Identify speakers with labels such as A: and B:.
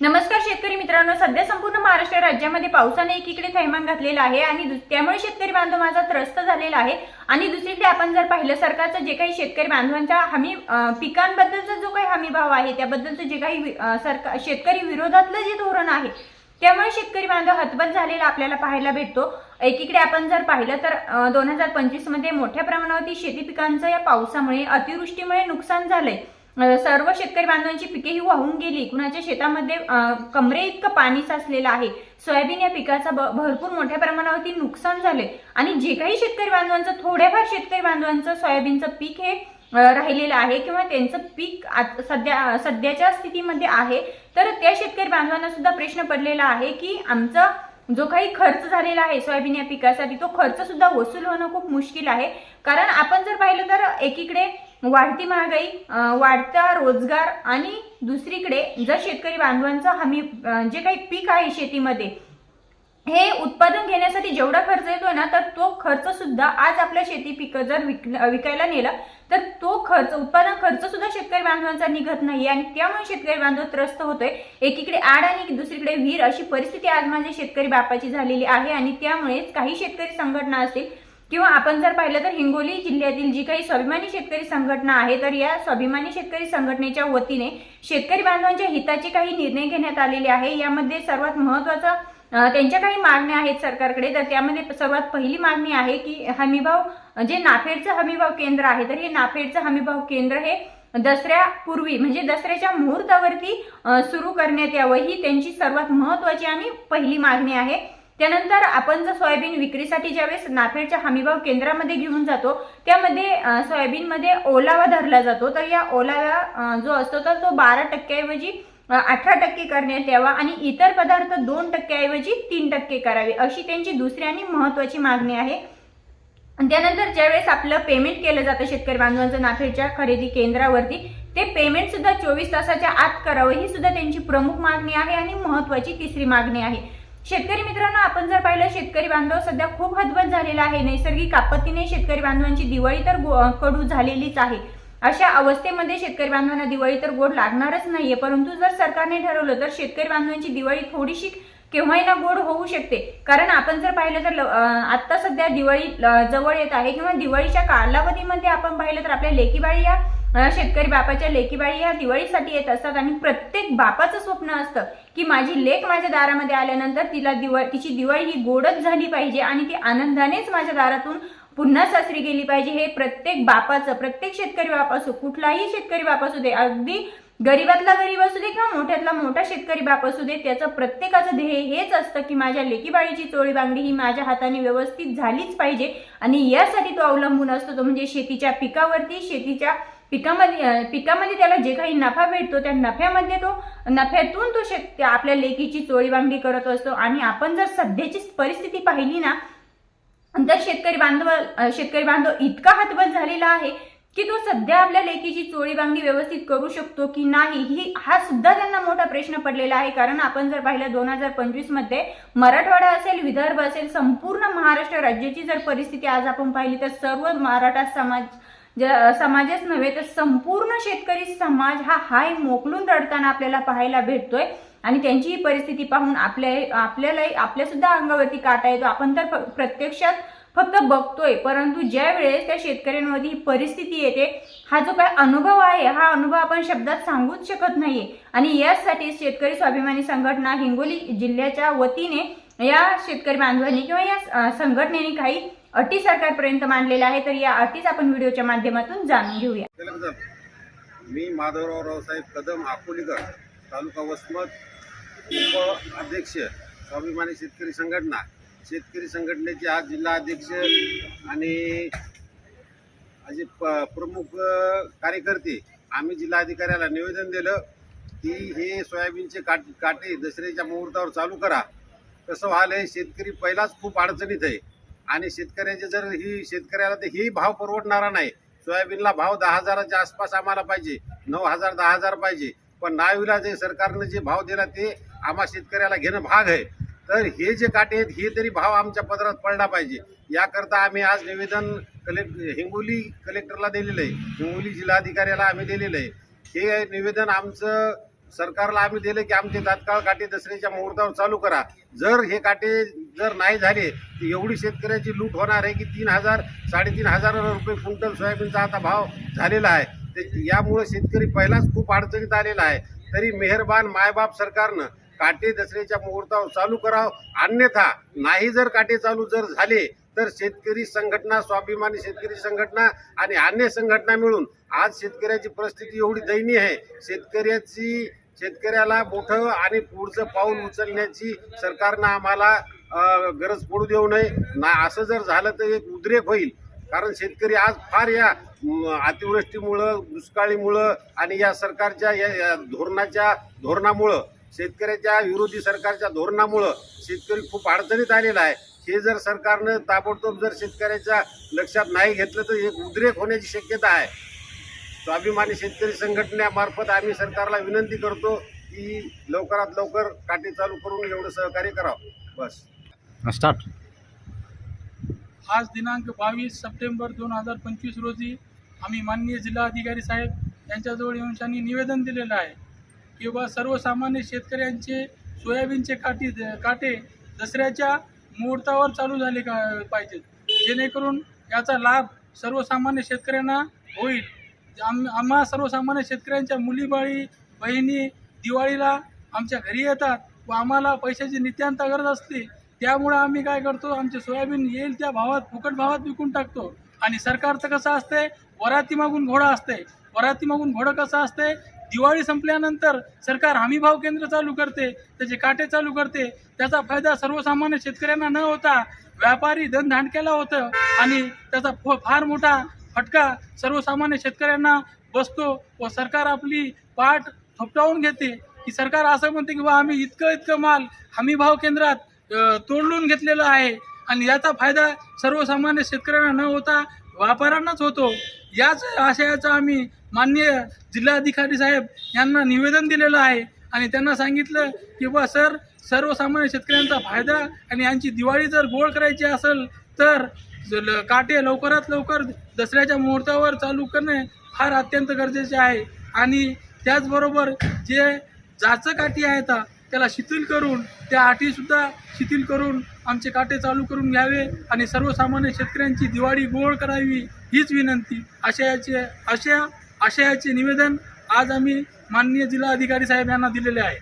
A: नमस्कार शेतकरी मित्रांनो सध्या संपूर्ण महाराष्ट्र राज्यामध्ये पावसाने एकीकडे थैमान घातलेला आहे आणि दु- त्यामुळे शेतकरी बांधव माझा त्रस्त झालेला आहे. आणि दुसरीकडे आपण जर पाहिलं सरकारचं जे काही शेतकरी बांधवांच्या हमी पिकांबद्दलचा जो काही हमी भाव आहे त्याबद्दलचं जे काही वि- सरकार शेतकरी विरोधातलं जे धोरण आहे त्यामुळे शेतकरी बांधव हतबल झालेला आपल्याला पाहायला भेटतो. एकीकडे आपण जर पाहिलं तर दोन हजार पंचवीसमध्ये मोठ्या प्रमाणावरती शेती पिकांचं या पावसामुळे अतिवृष्टीमुळे नुकसान झालंय. सर्व शेतकरी बांधवांची पिके ही वाहून गेली. कुणाच्या शेतामध्ये कमरे इतकं पाणी साचलेलं आहे. सोयाबीन या पिकाचा ब- भरपूर मोठ्या प्रमाणावरती नुकसान झाले आणि जे काही शेतकरी बांधवांचं थोड्याफार शेतकरी बांधवांचं सोयाबीनचं पीक हे राहिलेलं आहे किंवा त्यांचं पीक सध्या सध्याच्या स्थितीमध्ये आहे तर त्या शेतकरी बांधवांना सुद्धा प्रश्न पडलेला आहे की आमचा जो काही खर्च झालेला आहे सोयाबीन या पिकासाठी तो खर्च सुद्धा वसूल होणं खूप मुश्किल आहे. कारण आपण जर पाहिलं तर एकीकडे वाढती महागाई वाढता रोजगार आणि दुसरीकडे जर शेतकरी बांधवांचा हमी जे काही पीक आहे शेतीमध्ये हे उत्पादन घेण्यासाठी जेवढा खर्च येतोय ना तर तो खर्च सुद्धा आज आपल्या शेती पिकं जर विक विकायला नेलं तर तो खर्च उत्पादन खर्च सुद्धा शेतकरी बांधवांचा निघत नाही आणि त्यामुळे शेतकरी बांधव त्रस्त होतोय. एकीकडे आड आणि दुसरीकडे विहीर अशी परिस्थिती आज माझ्या शेतकरी बापाची झालेली आहे आणि त्यामुळेच काही शेतकरी संघटना असतील किंवा आपण जर पाहिलं तर हिंगोली जिल्ह्यातील जी काही स्वाभिमानी शेतकरी संघटना आहे तर या स्वाभिमानी शेतकरी संघटनेच्या वतीने शेतकरी बांधवांच्या हिताचे काही निर्णय घेण्यात आलेले आहे. यामध्ये सर्वात महत्त्वाचा त्यांच्या काही मागण्या आहेत सरकारकडे. तर त्यामध्ये सर्वात पहिली मागणी आहे की हमीभाव जे नाफेडचं हमीभाव केंद्र आहे तर हे नाफेडचं हमीभाव केंद्र हे दसऱ्यापूर्वी म्हणजे दसऱ्याच्या मुहूर्तावरती सुरू करण्यात यावं. ही त्यांची सर्वात महत्वाची आणि पहिली मागणी आहे. त्यानंतर आपण जर सोयाबीन विक्रीसाठी ज्यावेळेस नाफेडच्या हमीभाव केंद्रामध्ये घेऊन जातो त्यामध्ये सोयाबीनमध्ये ओलावा धरला जातो. तर या ओलावा जो असतो तर तो बारा टक्क्याऐवजी अठरा टक्के करण्यात यावा आणि इतर पदार्थ दोन टक्क्याऐवजी तीन टक्के करावे अशी त्यांची दुसरी आणि महत्वाची मागणी आहे. त्यानंतर ज्यावेळेस आपलं पेमेंट केलं जातं शेतकरी बांधवांचं नाफेडच्या खरेदी केंद्रावरती ते पेमेंट सुद्धा चोवीस तासाच्या आत करावं ही सुद्धा त्यांची प्रमुख मागणी आहे आणि महत्वाची तिसरी मागणी आहे. शेतकरी मित्रांनो आपण जर पाहिलं शेतकरी बांधव सध्या खूप हतबल झालेला आहे. नैसर्गिक आपत्तीने शेतकरी बांधवांची दिवाळी तर गो- कडू झालेलीच आहे. अशा अवस्थेमध्ये शेतकरी बांधवांना दिवाळी तर गोड लागणारच नाहीये. परंतु जर सरकारने ठरवलं तर शेतकरी बांधवांची दिवाळी थोडीशी केव्हाही ना गोड होऊ शकते. कारण आपण जर पाहिलं तर ल- आता सध्या दिवाळी जवळ येत आहे किंवा दिवाळीच्या कालावधीमध्ये आपण पाहिलं तर आपल्या लेकीबाळी या शेतकरी बापाच्या लेकीबाळी या दिवाळीसाठी येत असतात आणि प्रत्येक बापाचं स्वप्न असतं की माझी लेक माझ्या दारामध्ये आल्यानंतर तिला दिवाळी तिची दिवाळी ही गोडच झाली पाहिजे आणि ती आनंदानेच माझ्या दारातून पुन्हा सासरी गेली पाहिजे. हे प्रत्येक बापाचं प्रत्येक शेतकरी बाप असो कुठलाही शेतकरी बाप असू दे अगदी गरीबातला गरीब असू दे किंवा मोठ्यातला मोठा शेतकरी बाप असू दे त्याचं प्रत्येकाचं ध्येय हेच असतं की माझ्या लेकीबाळीची चोळी बांगडी ही माझ्या हाताने व्यवस्थित झालीच पाहिजे आणि यासाठी तो अवलंबून असतो. तो म्हणजे शेतीच्या पिकावरती शेतीच्या पिकामध्ये पिकामध्ये त्याला जे काही नफा भेटतो त्या नफ्यामध्ये तो नफ्यातून तो शेत आपल्या लेकीची चोळीबांगडी करत असतो. आणि आपण जर सध्याची परिस्थिती पाहिली ना तर शेतकरी बांधव शेतकरी बांधव इतका हतबल झालेला आहे की तो सध्या आपल्या लेकीची चोळीबांगडी व्यवस्थित करू शकतो की नाही ही हा सुद्धा त्यांना मोठा प्रश्न पडलेला आहे. कारण आपण जर पाहिलं दोन हजार पंचवीसमध्ये मराठवाडा असेल विदर्भ असेल संपूर्ण महाराष्ट्र राज्याची जर परिस्थिती आज आपण पाहिली तर सर्व मराठा समाज ज- समाजच नव्हे तर संपूर्ण शेतकरी समाज हा हाय मोकलून रडताना आपल्याला पाहायला भेटतोय. आणि त्यांची ही परिस्थिती पाहून आपल्या आपल्यालाही आपल्या सुद्धा अंगावरती काटा येतो. आपण तर प्रत्यक्षात फक्त बघतोय परंतु ज्या वेळेस त्या शेतकऱ्यांमध्ये ही परिस्थिती येते हा जो काय अनुभव आहे हा अनुभव आपण शब्दात सांगूच शकत नाहीये. आणि यासाठी शेतकरी स्वाभिमानी संघटना हिंगोली जिल्ह्याच्या वतीने या शेतकरी बांधवांनी किंवा या संघटनेने काही अटी सरकारपर्यंत मांडलेल्या आहे तर या अटीच आपण व्हिडिओच्या माध्यमातून जाणून घेऊया.
B: मी माधवराव रावसाहेब कदम अकोलीकर तालुका वसमत उप अध्यक्ष स्वाभिमानी शेतकरी संघटना. शेतकरी संघटनेचे आज जिल्हा अध्यक्ष आणि असे प प्रमुख कार्यकर्ते आम्ही जिल्हाधिकाऱ्याला निवेदन दिलं की हे सोयाबीनचे काट काटे दसऱ्याच्या मुहूर्तावर चालू करा. कसं व्हायलंय शेतकरी पहिलाच खूप अडचणीत आहे. आणि शेतकऱ्याचे जर ही शेतकऱ्याला तर ही भाव परवडणारा नाही सोयाबीनला भाव दहा हजाराच्या आसपास आम्हाला पाहिजे नऊ हजार दहा हजार पाहिजे पण नावीला जे सरकारनं जे भाव दिला ते आम्हा शेतकऱ्याला घेणं भाग आहे. तर हे जे काटे आहेत हे तरी भाव आमच्या पदरात पडला पाहिजे. याकरता आम्ही आज निवेदन कलेक्ट हिंगोली कलेक्टरला दिलेलं आहे हिंगोली जिल्हाधिकाऱ्याला आम्ही दिलेलं आहे. हे निवेदन आमचं सरकारला आम्ही दिलं की आमचे तात्काळ काटे दसऱ्याच्या मुहूर्तावर चालू करा. जर हे काटे जर नाही झाले तर एवढी शेतकऱ्याची लूट होणार आहे की तीन हजार साडेतीन हजार रुपये क्विंटल सोयाबीनचा आता भाव झालेला आहे. ते यामुळे शेतकरी पहिलाच खूप अडचणीत आलेला आहे. तरी मेहरबान मायबाप सरकारनं काटे दसऱ्याच्या मुहूर्तावर चालू करावं. अन्यथा नाही जर काटे चालू जर झाले तर शेतकरी संघटना स्वाभिमानी शेतकरी संघटना आणि अन्य संघटना मिळून आज शेतकऱ्याची परिस्थिती एवढी दयनीय आहे. शेतकऱ्याची शेतकऱ्याला मोठं आणि पुढचं पाऊल उचलण्याची सरकारनं आम्हाला गरज पडू देऊ नये. ना असं जर झालं तर एक उद्रेक होईल. कारण शेतकरी आज फार या अतिवृष्टीमुळं दुष्काळीमुळं आणि या सरकारच्या या या धोरणाच्या धोरणामुळं शेतकऱ्याच्या विरोधी सरकारच्या धोरणामुळं शेतकरी खूप अडचणीत आलेला आहे. हे जर सरकारनं ताबडतोब जर शेतकऱ्याच्या लक्षात नाही घेतलं तर एक उद्रेक होण्याची शक्यता आहे. स्वाभिमानी शेतकरी संघटनेमार्फत आम्ही सरकारला विनंती करतो की लवकरात लवकर काटे चालू करून एवढं सहकार्य करावं. बस.
C: स्टार्ट
D: आज दिनांक बावीस सप्टेंबर दोन हजार पंचवीस रोजी आम्ही माननीय जिल्हाधिकारी साहेब यांच्याजवळ येऊन त्यांनी निवेदन दिलेलं आहे की बा सर्वसामान्य शेतकऱ्यांचे सोयाबीनचे काठी काटे दसऱ्याच्या मुहूर्तावर चालू झाले का पाहिजेत. जेणेकरून याचा लाभ सर्वसामान्य शेतकऱ्यांना होईल. आम आम्हा सर्वसामान्य शेतकऱ्यांच्या मुलीबाळी बहिणी दिवाळीला आमच्या घरी येतात व आम्हाला पैशाची नित्यांत गरज असते त्यामुळं आम्ही काय करतो आमचे सोयाबीन येईल त्या भावात फुकट भावात विकून टाकतो. आणि सरकारचं कसं असते वराती मागून घोडा असते वराती मागून घोडं कसं असते दिवाळी संपल्यानंतर सरकार हमीभाव केंद्र चालू करते त्याचे काटे चालू करते. त्याचा फायदा सर्वसामान्य शेतकऱ्यांना न होता व्यापारी धनधांडक्याला होतं आणि त्याचा फ- फार मोठा फटका सर्वसामान्य शेतकऱ्यांना बसतो व सरकार आपली पाठ थोपटावून घेते. की सरकार असं म्हणते की बा आम्ही इतकं इतकं माल हमीभाव केंद्रात तोडलून घेतलेलं आहे. आणि याचा फायदा सर्वसामान्य शेतकऱ्यांना न होता व्यापाऱ्यांनाच होतो. याच आशयाचं आम्ही माननीय जिल्हाधिकारी साहेब यांना निवेदन दिलेलं आहे. आणि त्यांना सांगितलं की बा सर सर्वसामान्य शेतकऱ्यांचा फायदा आणि यांची दिवाळी जर गोळ करायची असेल तर ल- काटे लवकरात लवकर दसऱ्याच्या मुहूर्तावर चालू करणे फार अत्यंत गरजेचे आहे. आणि त्याचबरोबर जे जाचं काठी आहेत त्याला शिथिल करून त्या अटीसुद्धा शिथिल करून आमचे काटे चालू करून घ्यावे आणि सर्वसामान्य शेतकऱ्यांची दिवाळी गोळ करावी हीच विनंती. आशयाचे आशया आशयाचे निवेदन आज आम्ही माननीय जिल्हाधिकारी साहेब यांना दिलेले आहे.